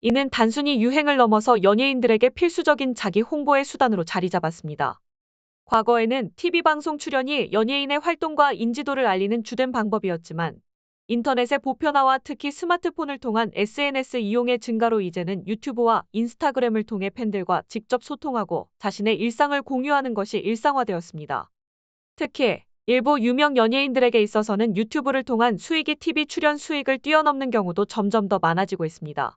이는 단순히 유행을 넘어서 연예인들에게 필수적인 자기 홍보의 수단으로 자리 잡았습니다. 과거에는 TV방송 출연이 연예인의 활동과 인지도를 알리는 주된 방법이었지만 인터넷의 보편화와 특히 스마트폰을 통한 SNS 이용의 증가로 이제는 유튜브와 인스타그램을 통해 팬들과 직접 소통하고 자신의 일상을 공유하는 것이 일상화되었습니다. 특히 일부 유명 연예인들에게 있어서는 유튜브를 통한 수익이 TV 출연 수익을 뛰어넘는 경우도 점점 더 많아지고 있습니다.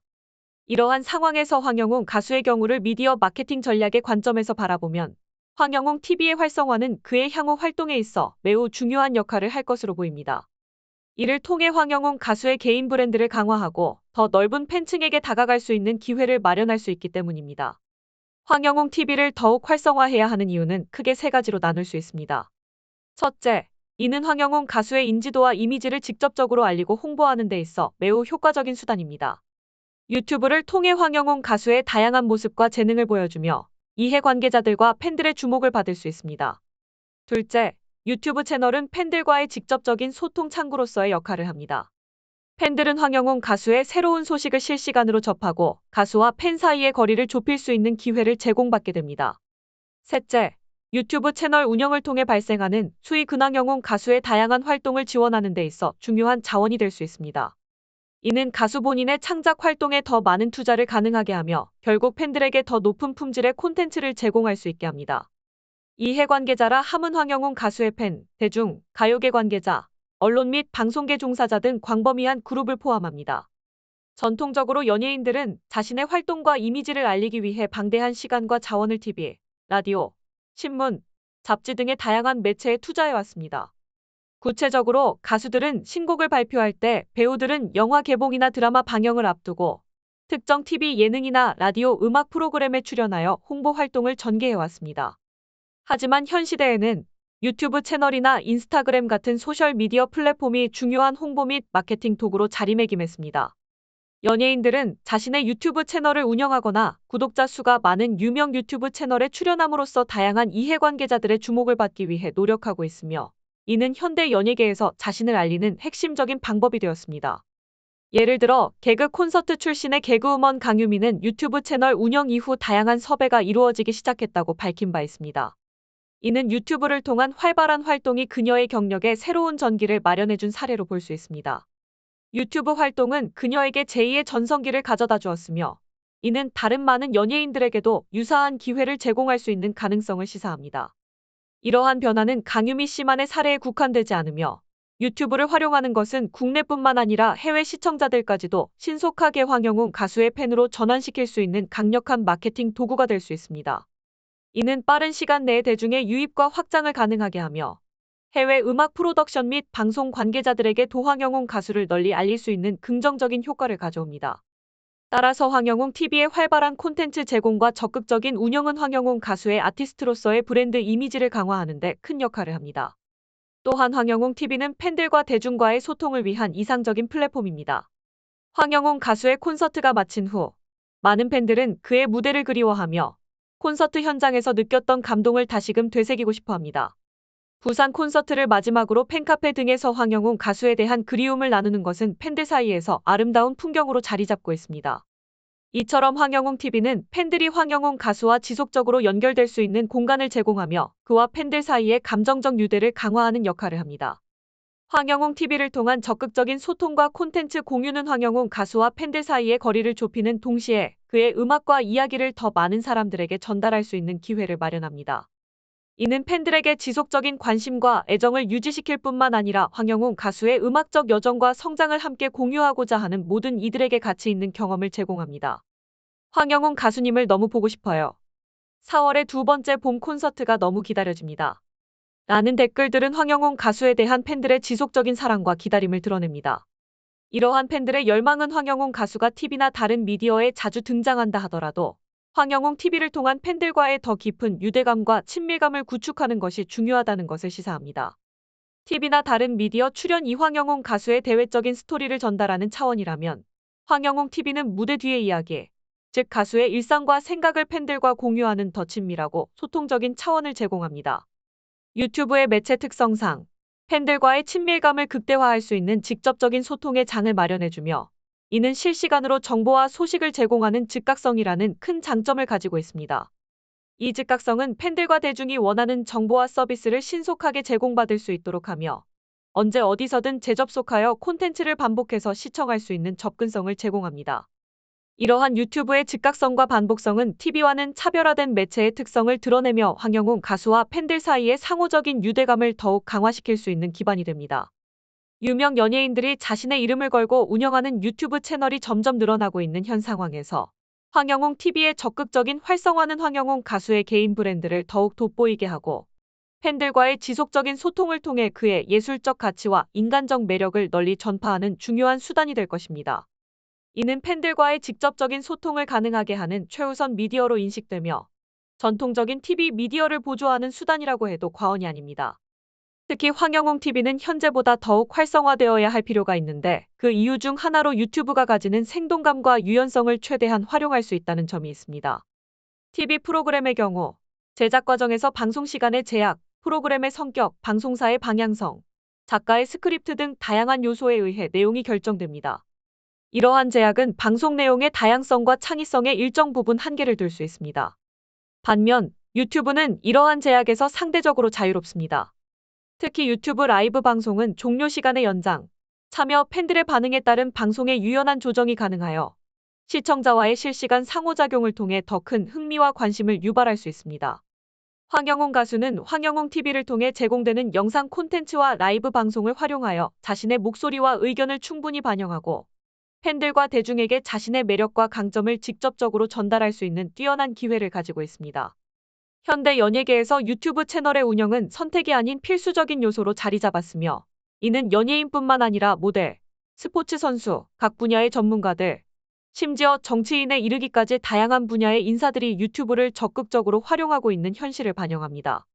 이러한 상황에서 황영웅 가수의 경우를 미디어 마케팅 전략의 관점에서 바라보면 황영웅 TV의 활성화는 그의 향후 활동에 있어 매우 중요한 역할을 할 것으로 보입니다. 이를 통해 황영웅 가수의 개인 브랜드를 강화하고 더 넓은 팬층에게 다가갈 수 있는 기회를 마련할 수 있기 때문입니다. 황영웅 TV를 더욱 활성화해야 하는 이유는 크게 세 가지로 나눌 수 있습니다. 첫째, 이는 황영웅 가수의 인지도와 이미지를 직접적으로 알리고 홍보하는 데 있어 매우 효과적인 수단입니다. 유튜브를 통해 황영웅 가수의 다양한 모습과 재능을 보여주며 이해 관계자들과 팬들의 주목을 받을 수 있습니다. 둘째, 유튜브 채널은 팬들과의 직접적인 소통 창구로서의 역할을 합니다. 팬들은 황영웅 가수의 새로운 소식을 실시간으로 접하고 가수와 팬 사이의 거리를 좁힐 수 있는 기회를 제공받게 됩니다. 셋째, 유튜브 채널 운영을 통해 발생하는 수익은 황영웅 가수의 다양한 활동을 지원하는 데 있어 중요한 자원이 될 수 있습니다. 이는 가수 본인의 창작 활동에 더 많은 투자를 가능하게 하며 결국 팬들에게 더 높은 품질의 콘텐츠를 제공할 수 있게 합니다. 이해 관계자라 함은 황영웅 가수의 팬, 대중, 가요계 관계자, 언론 및 방송계 종사자 등 광범위한 그룹을 포함합니다. 전통적으로 연예인들은 자신의 활동과 이미지를 알리기 위해 방대한 시간과 자원을 TV, 라디오, 신문, 잡지 등의 다양한 매체에 투자해왔습니다. 구체적으로 가수들은 신곡을 발표할 때 배우들은 영화 개봉이나 드라마 방영을 앞두고 특정 TV 예능이나 라디오 음악 프로그램에 출연하여 홍보 활동을 전개해왔습니다. 하지만 현 시대에는 유튜브 채널이나 인스타그램 같은 소셜미디어 플랫폼이 중요한 홍보 및 마케팅 도구로 자리매김했습니다. 연예인들은 자신의 유튜브 채널을 운영하거나 구독자 수가 많은 유명 유튜브 채널에 출연함으로써 다양한 이해관계자들의 주목을 받기 위해 노력하고 있으며 이는 현대 연예계에서 자신을 알리는 핵심적인 방법이 되었습니다. 예를 들어 개그 콘서트 출신의 개그우먼 강유미는 유튜브 채널 운영 이후 다양한 섭외가 이루어지기 시작했다고 밝힌 바 있습니다. 이는 유튜브를 통한 활발한 활동이 그녀의 경력에 새로운 전기를 마련해준 사례로 볼 수 있습니다. 유튜브 활동은 그녀에게 제2의 전성기를 가져다 주었으며 이는 다른 많은 연예인들에게도 유사한 기회를 제공할 수 있는 가능성을 시사합니다. 이러한 변화는 강유미 씨만의 사례에 국한되지 않으며 유튜브를 활용하는 것은 국내뿐만 아니라 해외 시청자들까지도 신속하게 황영웅 가수의 팬으로 전환시킬 수 있는 강력한 마케팅 도구가 될 수 있습니다. 이는 빠른 시간 내에 대중의 유입과 확장을 가능하게 하며 해외 음악 프로덕션 및 방송 관계자들에게 도황영웅 가수를 널리 알릴 수 있는 긍정적인 효과를 가져옵니다. 따라서 황영웅 TV의 활발한 콘텐츠 제공과 적극적인 운영은 황영웅 가수의 아티스트로서의 브랜드 이미지를 강화하는 데 큰 역할을 합니다. 또한 황영웅 TV는 팬들과 대중과의 소통을 위한 이상적인 플랫폼입니다. 황영웅 가수의 콘서트가 마친 후 많은 팬들은 그의 무대를 그리워하며 콘서트 현장에서 느꼈던 감동을 다시금 되새기고 싶어 합니다. 부산 콘서트를 마지막으로 팬카페 등에서 황영웅 가수에 대한 그리움을 나누는 것은 팬들 사이에서 아름다운 풍경으로 자리 잡고 있습니다. 이처럼 황영웅 TV는 팬들이 황영웅 가수와 지속적으로 연결될 수 있는 공간을 제공하며 그와 팬들 사이의 감정적 유대를 강화하는 역할을 합니다. 황영웅 TV를 통한 적극적인 소통과 콘텐츠 공유는 황영웅 가수와 팬들 사이의 거리를 좁히는 동시에 그의 음악과 이야기를 더 많은 사람들에게 전달할 수 있는 기회를 마련합니다. 이는 팬들에게 지속적인 관심과 애정을 유지시킬 뿐만 아니라 황영웅 가수의 음악적 여정과 성장을 함께 공유하고자 하는 모든 이들에게 가치 있는 경험을 제공합니다. 황영웅 가수님을 너무 보고 싶어요. 4월의 두 번째 봄 콘서트가 너무 기다려집니다. 라는 댓글들은 황영웅 가수에 대한 팬들의 지속적인 사랑과 기다림을 드러냅니다. 이러한 팬들의 열망은 황영웅 가수가 TV나 다른 미디어에 자주 등장한다 하더라도 황영웅 TV를 통한 팬들과의 더 깊은 유대감과 친밀감을 구축하는 것이 중요하다는 것을 시사합니다. TV나 다른 미디어 출연 이 황영웅 가수의 대외적인 스토리를 전달하는 차원이라면 황영웅 TV는 무대 뒤의 이야기, 즉 가수의 일상과 생각을 팬들과 공유하는 더 친밀하고 소통적인 차원을 제공합니다. 유튜브의 매체 특성상 팬들과의 친밀감을 극대화할 수 있는 직접적인 소통의 장을 마련해주며 이는 실시간으로 정보와 소식을 제공하는 즉각성이라는 큰 장점을 가지고 있습니다. 이 즉각성은 팬들과 대중이 원하는 정보와 서비스를 신속하게 제공받을 수 있도록 하며 언제 어디서든 재접속하여 콘텐츠를 반복해서 시청할 수 있는 접근성을 제공합니다. 이러한 유튜브의 즉각성과 반복성은 TV와는 차별화된 매체의 특성을 드러내며 황영웅 가수와 팬들 사이의 상호적인 유대감을 더욱 강화시킬 수 있는 기반이 됩니다. 유명 연예인들이 자신의 이름을 걸고 운영하는 유튜브 채널이 점점 늘어나고 있는 현 상황에서 황영웅 TV의 적극적인 활성화는 황영웅 가수의 개인 브랜드를 더욱 돋보이게 하고 팬들과의 지속적인 소통을 통해 그의 예술적 가치와 인간적 매력을 널리 전파하는 중요한 수단이 될 것입니다. 이는 팬들과의 직접적인 소통을 가능하게 하는 최우선 미디어로 인식되며 전통적인 TV 미디어를 보조하는 수단이라고 해도 과언이 아닙니다. 특히 황영웅 TV는 현재보다 더욱 활성화되어야 할 필요가 있는데 그 이유 중 하나로 유튜브가 가지는 생동감과 유연성을 최대한 활용할 수 있다는 점이 있습니다. TV 프로그램의 경우 제작 과정에서 방송 시간의 제약, 프로그램의 성격, 방송사의 방향성, 작가의 스크립트 등 다양한 요소에 의해 내용이 결정됩니다. 이러한 제약은 방송 내용의 다양성과 창의성에 일정 부분 한계를 둘 수 있습니다. 반면 유튜브는 이러한 제약에서 상대적으로 자유롭습니다. 특히 유튜브 라이브 방송은 종료 시간의 연장, 참여 팬들의 반응에 따른 방송의 유연한 조정이 가능하여 시청자와의 실시간 상호작용을 통해 더 큰 흥미와 관심을 유발할 수 있습니다. 황영웅 가수는 황영웅 TV를 통해 제공되는 영상 콘텐츠와 라이브 방송을 활용하여 자신의 목소리와 의견을 충분히 반영하고 팬들과 대중에게 자신의 매력과 강점을 직접적으로 전달할 수 있는 뛰어난 기회를 가지고 있습니다. 현대 연예계에서 유튜브 채널의 운영은 선택이 아닌 필수적인 요소로 자리 잡았으며 이는 연예인뿐만 아니라 모델, 스포츠 선수, 각 분야의 전문가들, 심지어 정치인에 이르기까지 다양한 분야의 인사들이 유튜브를 적극적으로 활용하고 있는 현실을 반영합니다.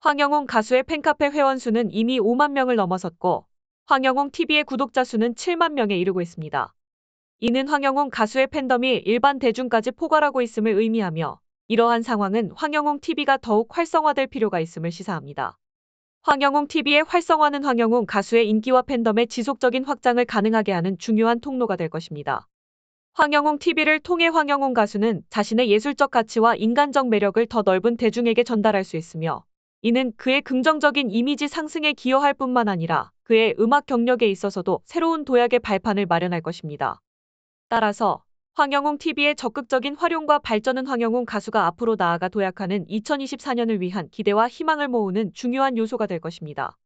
황영웅 가수의 팬카페 회원 수는 이미 5만 명을 넘어섰고 황영웅 TV의 구독자 수는 7만 명에 이르고 있습니다. 이는 황영웅 가수의 팬덤이 일반 대중까지 포괄하고 있음을 의미하며 이러한 상황은 황영웅 TV가 더욱 활성화될 필요가 있음을 시사합니다. 황영웅 TV의 활성화는 황영웅 가수의 인기와 팬덤의 지속적인 확장을 가능하게 하는 중요한 통로가 될 것입니다. 황영웅 TV를 통해 황영웅 가수는 자신의 예술적 가치와 인간적 매력을 더 넓은 대중에게 전달할 수 있으며 이는 그의 긍정적인 이미지 상승에 기여할 뿐만 아니라 그의 음악 경력에 있어서도 새로운 도약의 발판을 마련할 것입니다. 따라서 황영웅 TV의 적극적인 활용과 발전은 황영웅 가수가 앞으로 나아가 도약하는 2024년을 위한 기대와 희망을 모으는 중요한 요소가 될 것입니다.